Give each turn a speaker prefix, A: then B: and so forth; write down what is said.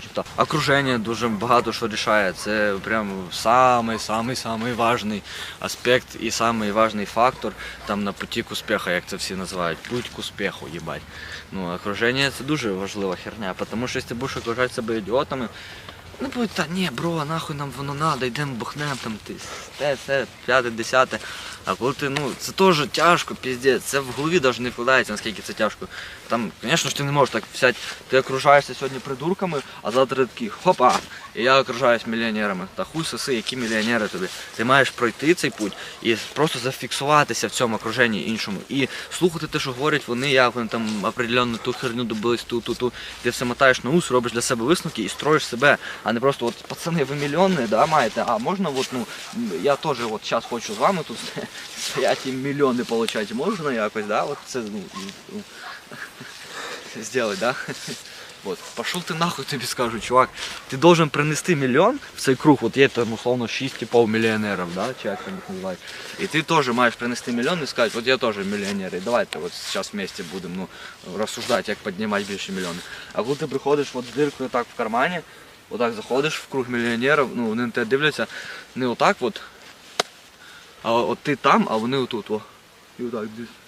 A: Тобто окруження дуже багато що рішає. Це прям самий самий самий важний аспект і самий важний фактор там на путі к успіху, як це всі називають. Путь к успіху, їбать. Ну, окруження це дуже важлива херня, тому що якщо ти будеш окружати себе ідіотами, ну будь та ні, бро, нахуй нам воно надо, йдемо бухнем там ти те, це, п'яте, десяте. А коли ти, ну, це теж тяжко, піздець, це в голові навіть не вкладається, наскільки це тяжко. Там, звісно ж, ти не можеш так взяти, ти окружаєшся сьогодні придурками, а завтра такий, хопа, і я окружаюсь мільйонерами. Та хуй соси, які мільйонери тобі. Ти маєш пройти цей путь і просто зафіксуватися в цьому окруженні іншому. І слухати те, що говорять вони, як вони там определенно ту херню добились, ту, ту, ту. Ти все мотаєш на ус, робиш для себе висновки і строїш себе, а не просто от пацани, ви мільйони, да, маєте, а можна от, ну, я теж от зараз хочу з вами тут стояти і мільйони получати. Можна якось, да? От це ну, ну, сделать, да? Вот. Пошел ты нахуй, тобі скажу, чувак. Ти должен принести мільйон в цей круг, от є там условно 6,5 мільйонерів, да? чи як там їх називають. І ти теж маєш принести мільйон і сказати, от я теж мільйонер, і давайте от зараз вместе будемо ну, розсуждати, як піднімати більше мільйони. А коли ти приходиш от з диркою так в кармані, отак заходиш в круг мільйонерів, ну вони на тебе дивляться не отак от, а от ти там, а вони отут. О. І отак десь.